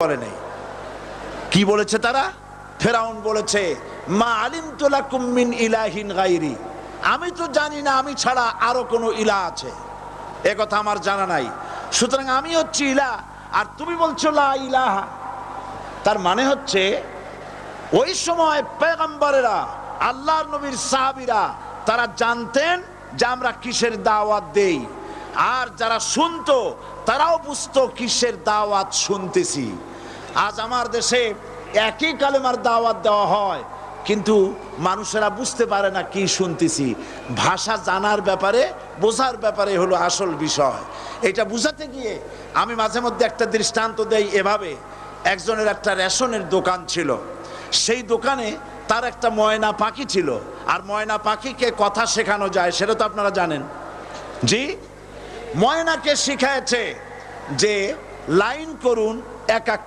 করে নেই। কি বলেছে তারা? ফেরাউন বলেছে, মা আলিম তোলা কুম্মিন ইলাহিন গাইরি। আমি তো জানি না, আমি ছাড়া আরও কোনো ইলা আছে। এ কথা আমার জানা নাই। সুতরাং আমি হচ্ছি ইলা, আর তুমি বলছো লা ইলাহা। তার মানে হচ্ছে, ওই সময় পেগম্বরেরা, আল্লাহর নবীর সাহাবিরা, তারা জানতেন যে আমরা কিসের দাওয়াত দেই। আর যারা শুনতো, তারাও বুঝতো কিসের দাওয়াত শুনতেছি। আজ আমার দেশে একই কালেমার দাওয়াত দেওয়া হয়, কিন্তু মানুষেরা বুঝতে পারে না কি শুনতেছি। ভাষা জানার ব্যাপারে, বোঝার ব্যাপারে হলো আসল বিষয়। এটা বুঝাতে গিয়ে আমি মাঝে মধ্যে একটা দৃষ্টান্ত দেই এভাবে। একজনের একটা রেশনের দোকান ছিল। সেই দোকানে তার একটা ময়না পাখি ছিল। আর ময়না পাখিকে কথা শেখানো যায়, সেটা তো আপনারা জানেন। জি? ময়নাকে শিখায়েছে যে, লাইন করুন এক